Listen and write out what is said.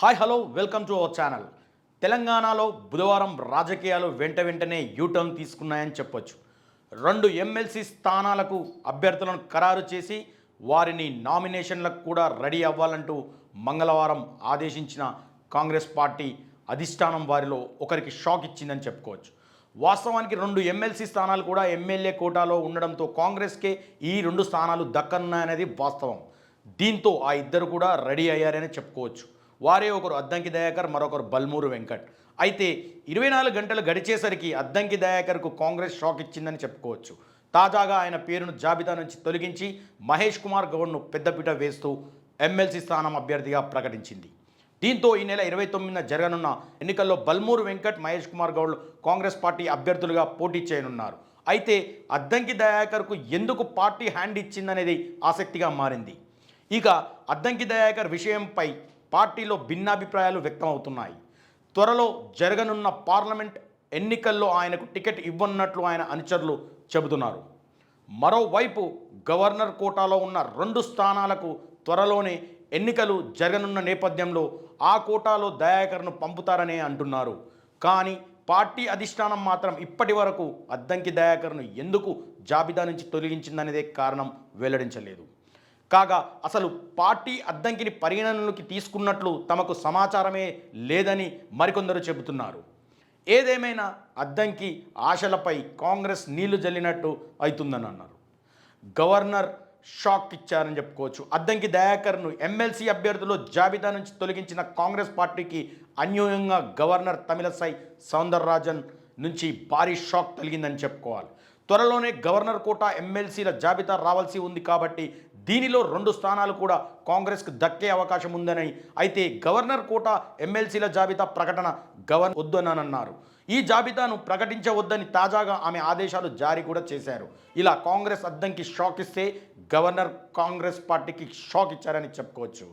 Hi hello welcome to our channel. తెలంగాణలో బుధవారం రాజకీయాలు వెంట వెంటనే యూటర్న్ తీసుకున్నాయని చెప్పొచ్చు. రెండు ఎమ్మెల్సీ స్థానాలకు అభ్యర్థులను ఖరారు చేసి వారిని నామినేషన్లకు కూడా రెడీ అవ్వాలంటూ మంగళవారం ఆదేశించిన కాంగ్రెస్ పార్టీ అధిష్టానం వారిలో ఒకరికి షాక్ ఇచ్చిందని చెప్పుకోవచ్చు. వాస్తవానికి రెండు ఎమ్మెల్సీ స్థానాలు కూడా ఎమ్మెల్యే కోటాలో ఉండడంతో కాంగ్రెస్కే ఈ రెండు స్థానాలు దక్కన్నాయనేది వాస్తవం. దీంతో ఆ ఇద్దరు కూడా రెడీ అయ్యారని చెప్పుకోవచ్చు. వారే ఒకరు అద్దంకి దయాకర్ మరొకరు బల్మూరు వెంకట్. అయితే ఇరవై నాలుగు గంటలు గడిచేసరికి అద్దంకి దయాకర్కు కాంగ్రెస్ షాక్ ఇచ్చిందని చెప్పుకోవచ్చు. తాజాగా ఆయన పేరును జాబితా నుంచి తొలగించి మహేష్ కుమార్ గౌడ్ను పెద్దపీట వేస్తూ ఎమ్మెల్సీ స్థానం అభ్యర్థిగా ప్రకటించింది. దీంతో ఈ నెల ఇరవై తొమ్మిదిన జరగనున్న ఎన్నికల్లో బల్మూరు వెంకట్ మహేష్ కుమార్ గౌడ్ కాంగ్రెస్ పార్టీ అభ్యర్థులుగా పోటీ చేయనున్నారు. అయితే అద్దంకి దయాకర్కు ఎందుకు పార్టీ హ్యాండ్ ఇచ్చిందనేది ఆసక్తిగా మారింది. ఇక అద్దంకి దయాకర్ విషయంపై పార్టీలో భిన్నాభిప్రాయాలు వ్యక్తమవుతున్నాయి. త్వరలో జరగనున్న పార్లమెంట్ ఎన్నికల్లో ఆయనకు టికెట్ ఇవ్వనున్నట్లు ఆయన అనుచరులు చెబుతున్నారు. మరోవైపు గవర్నర్ కోటాలో ఉన్న రెండు స్థానాలకు త్వరలోనే ఎన్నికలు జరగనున్న నేపథ్యంలో ఆ కోటాలో దయాకర్ను పంపుతారనే అంటున్నారు. కానీ పార్టీ అధిష్టానం మాత్రం ఇప్పటి వరకు అద్దంకి దయాకర్ను ఎందుకు జాబితా నుంచి తొలగించిందనేదే కారణం వెల్లడించలేదు. కాగా అసలు పార్టీ అద్దంకిని పరిగణనలోకి తీసుకున్నట్లు తమకు సమాచారమే లేదని మరికొందరు చెబుతున్నారు. ఏదేమైనా అద్దంకి ఆశలపై కాంగ్రెస్ నీళ్ళు జల్లినట్టు అవుతుందని అన్నారు. గవర్నర్ షాక్ ఇచ్చారని చెప్పుకోవచ్చు. అద్దంకి దయాకర్ను ఎమ్మెల్సీ అభ్యర్థులు జాబితా నుంచి తొలగించిన కాంగ్రెస్ పార్టీకి అన్యూయంగా గవర్నర్ తమిళసై సౌందరరాజన్ నుంచి భారీ షాక్ కలిగిందని చెప్పుకోవాలి. త్వరలోనే గవర్నర్ కోట ఎమ్మెల్సీల జాబితా రావాల్సి ఉంది కాబట్టి దీనిలో రెండు స్థానాలు కూడా కాంగ్రెస్కు దక్కే అవకాశం ఉందని అయితే గవర్నర్ కోట ఎమ్మెల్సీల జాబితా ప్రకటన గవర్నర్ వద్దనన్నారు. ఈ జాబితాను ప్రకటించవద్దని తాజాగా ఆమె ఆదేశాలు జారీ కూడా చేశారు. ఇలా కాంగ్రెస్ అద్దంకి షాక్ ఇస్తే గవర్నర్ కాంగ్రెస్ పార్టీకి షాక్ ఇచ్చారని చెప్పుకోవచ్చు.